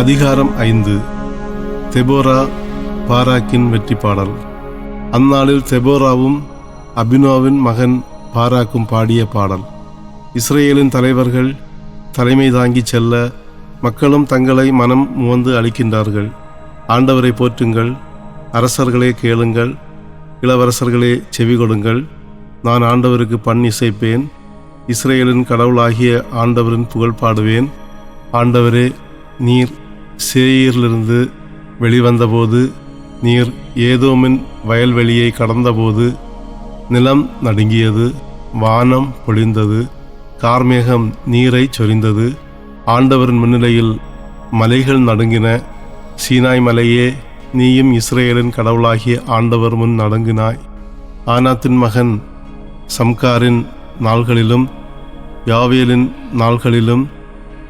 அதிகாரம் ஐந்து. தெபோரா பாராக்கின் வெற்றி பாடல் அந்நாளில் தெபோராவும் அபினோவின் மகன் பாராக்கும் பாடிய பாடல். இஸ்ரேலின் தலைவர்கள் தலைமை தாங்கி செல்ல மக்களும் தங்களை மனம் முவந்து அளிக்கின்றார்கள். ஆண்டவரை போற்றுங்கள் அரசர்களே கேளுங்கள் இளவரசர்களே செவி கொடுங்கள். நான் ஆண்டவருக்கு பண் இசைப்பேன் இஸ்ரேலின் கடவுளாகிய ஆண்டவரின் புகழ் பாடுவேன். ஆண்டவரே நீர் சேயிரிலிருந்து வெளிவந்தபோது நீர் ஏதோமின் வயல்வெளியை கடந்தபோது நிலம் நடுங்கியது வானம் பொழிந்தது கார்மேகம் நீரை சொரிந்தது. ஆண்டவரின் முன்னிலையில் மலைகள் நடுங்கின. சீனாய் மலையே நீயும் இஸ்ரேலின் கடவுளாகிய ஆண்டவர் முன் நடுங்கினாய். ஆனாத்தின் மகன் சம்காரின் நாள்களிலும் யாவேலின் நாள்களிலும்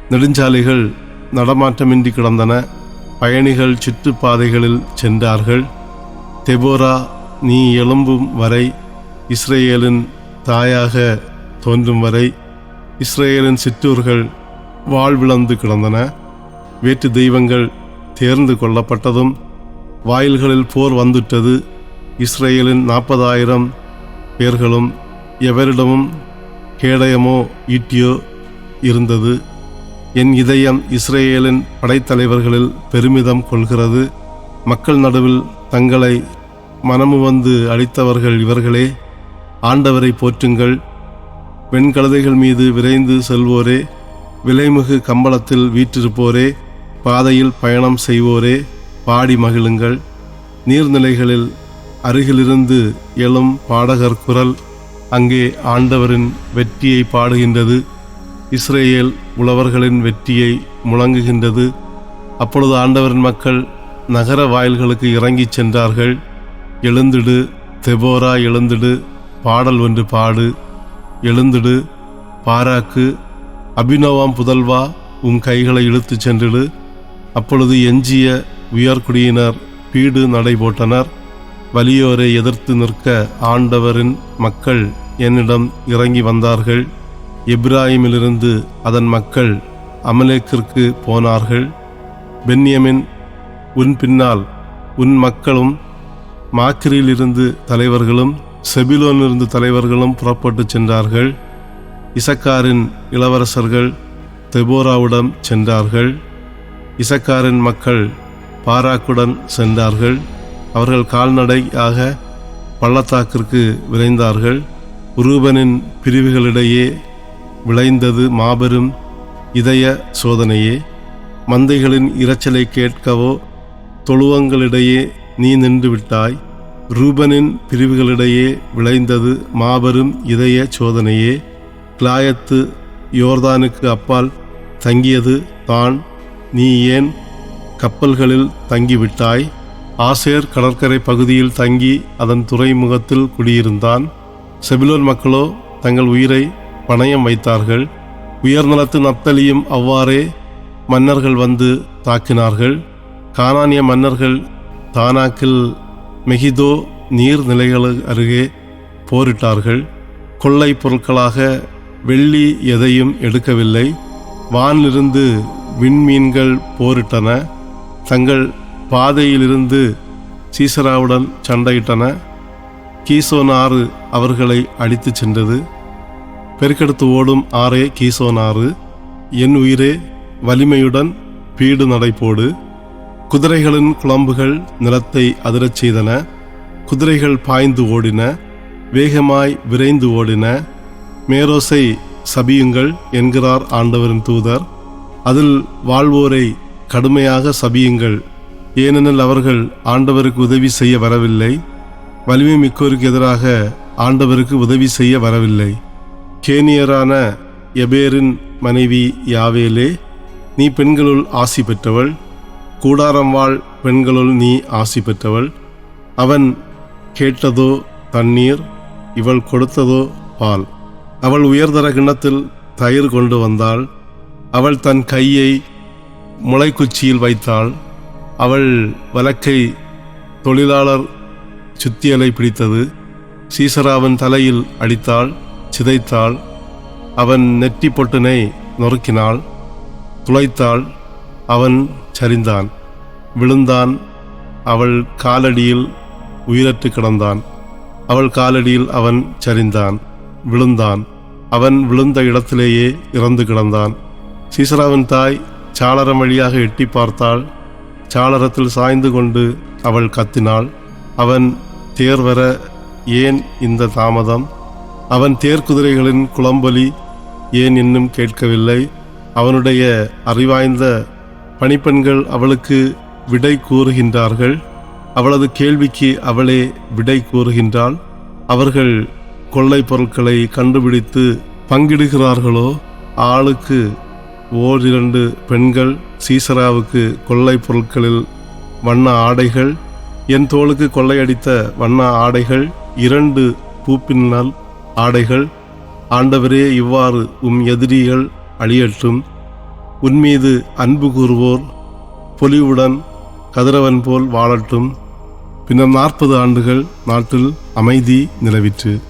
நெடுஞ்சாலைகள் நடமாட்டமின்றி கிடந்தன. பயணிகள் சுற்றுப்பாதைகளில் சென்றார்கள். தெபோரா நீ எழும்பும் வரை இஸ்ரேலின் தாயாக தோன்றும் வரை இஸ்ரேலின் சிற்றூர்கள் வாழ்விழந்து கிடந்தன. வேற்று தெய்வங்கள் தேர்ந்து கொள்ளப்பட்டதும் வாயில்களில் போர் வந்துட்டது. இஸ்ரேலின் நாற்பதாயிரம் பேர்களும் எவரிடமும் கேடயமோ ஈட்டியோ இருந்தது. என் இதயம் இஸ்ரேலின் படைத்தலைவர்களில் பெருமிதம் கொள்கிறது. மக்கள் நடுவில் தங்களை மனமு வந்து அழித்தவர்கள் இவர்களே ஆண்டவரை போற்றுங்கள். வெண்கழுதைகள் மீது விரைந்து செல்வோரே விலைமிகு கம்பளத்தில் வீற்றிருப்போரே பாதையில் பயணம் செய்வோரே பாடி மகிழுங்கள். நீர்நிலைகளில் அருகிலிருந்து எழும் பாடகர் குரல் அங்கே ஆண்டவரின் வெற்றியை பாடுகின்றது. இஸ்ரேல் உழவர்களின் வெற்றியை முழங்குகின்றது. அப்பொழுது ஆண்டவரின் மக்கள் நகர வாயில்களுக்கு இறங்கிச் சென்றார்கள். எழுந்திடு தெபோரா எழுந்திடு பாடல் ஒன்று பாடு. எழுந்திடு பாராக்கு அபினவாம் புதல்வா உன் கைகளை இழுத்துச் சென்றிடு. அப்பொழுது எஞ்சிய உயர்குடியினர் பீடு நடை போட்டனர். வலியோரை எதிர்த்து நிற்க ஆண்டவரின் மக்கள் என்னிடம் இறங்கி வந்தார்கள். எப்ராஹிமிலிருந்து அதன் மக்கள் அமலேக்கிற்கு போனார்கள். பென்யமின் உன் பின்னால் உன் மக்களும் மாக்கிரியிலிருந்து தலைவர்களும் செபிலோனிலிருந்து தலைவர்களும் புறப்பட்டுச் சென்றார்கள். இசக்காரின் இளவரசர்கள் தெபோராவுடன் சென்றார்கள். இசக்காரின் மக்கள் பாராக்குடன் சென்றார்கள். அவர்கள் கால்நடையாக பள்ளத்தாக்கிற்கு விரைந்தார்கள். உரூபனின் பிரிவுகளிடையே விளைந்தது மாபெரும் இதய சோதனையே. மந்தைகளின் இரைச்சலை கேட்கவோ தொழுவங்களிடையே நீ நின்று விட்டாய். ரூபனின் பிரிவுகளிடையே விளைந்தது மாபெரும் இதய சோதனையே. கிளாயத்து யோர்தானுக்கு அப்பால் தங்கியது தான். நீ ஏன் கப்பல்களில் தங்கிவிட்டாய்? ஆசேர் கடற்கரை பகுதியில் தங்கி அதன் துறைமுகத்தில் குடியிருந்தான். செபிலோன் மக்களோ தங்கள் உயிரை பணயம் வைத்தார்கள். உயர்நலத்து நப்தலியும் அவ்வாறே மன்னர்கள் வந்து தாக்கினார்கள். கானானிய மன்னர்கள் தானாக்கில் மெகிதோ நீர்நிலைகள் அருகே போரிட்டார்கள். கொள்ளை பொருட்களாக வெள்ளி எதையும் எடுக்கவில்லை. வானிலிருந்து விண்மீன்கள் போரிட்டன. தங்கள் பாதையிலிருந்து சீசராவுடன் சண்டையிட்டன. கீசோன் ஆறு அவர்களை அடித்து சென்றது. பெருக்கெடுத்து ஓடும் ஆறே கீசோன் ஆறு என் உயிரே வலிமையுடன் பீடு நடைபோடு குதிரைகளின் குழம்புகள் நிலத்தை அதிரச் செய்தன குதிரைகள் பாய்ந்து ஓடின வேகமாய் விரைந்து ஓடின. மேரோசை சபியுங்கள் என்கிறார் ஆண்டவரின் தூதர். அதில் வாழ்வோரை கடுமையாக சபியுங்கள். ஏனெனில் அவர்கள் ஆண்டவருக்கு உதவி செய்ய வரவில்லை. வலிமை மிக்கோருக்கு எதிராக ஆண்டவருக்கு உதவி செய்ய வரவில்லை. கேனியரான எபேரின் மனைவி யாவேலே நீ பெண்களுள் ஆசி பெற்றவள். கூடாரம் வாழ் பெண்களுள் நீ ஆசி பெற்றவள். அவன் கேட்டதோ தண்ணீர் இவள் கொடுத்ததோ பால். அவள் உயர்தர கிண்ணத்தில் தயிர் கொண்டு வந்தாள். அவள் தன் கையை முளைக்குச்சியில் வைத்தாள். அவள் வலக்கை தொழிலாளர் சுத்தியலை பிடித்தது. சீசராவின் தலையில் அடித்தாள். சிதைத்தாள். அவன் நெற்றி பொட்டினை நொறுக்கினாள். துளைத்தாள். அவன் சரிந்தான். விழுந்தான். அவள் காலடியில் உயிரற்று கிடந்தான். அவள் காலடியில் அவன் சரிந்தான். விழுந்தான். அவன் விழுந்த இடத்திலேயே இறந்து கிடந்தான். சீசராவின் தாய் சாளரம் வழியாக எட்டி பார்த்தாள். சாளரத்தில் சாய்ந்து கொண்டு அவள் கத்தினாள். அவன் தேர்வர ஏன் இந்த தாமதம்? அவன் தேர்க்குதிரைகளின் குளம்பொலி ஏன் இன்னும் கேட்கவில்லை? அவனுடைய அறிவாய்ந்த பணிப்பெண்கள் அவளுக்கு விடை கூறுகின்றார்கள். அவளது கேள்விக்கு அவளே விடை கூறுகின்றாள். அவர்கள் கொள்ளை பொருட்களை கண்டுபிடித்து பங்கிடுகிறார்களோ? ஆளுக்கு ஓரிரண்டு பெண்கள் சீசராவுக்கு கொள்ளை பொருட்களில் வண்ண ஆடைகள் என் தோளுக்கு கொள்ளையடித்த வண்ண ஆடைகள் இரண்டு பூப்பின்னல் ஆடைகள் ஆண்டவரே இவ்வாறு உம் எதிரிகள் அழியட்டும். உன்மீது அன்பு கூறுவோர் பொலிவுடன் கதிரவன் போல் வாழட்டும். பின்னர் நாற்பது ஆண்டுகள் நாட்டில் அமைதி நிலவிற்று.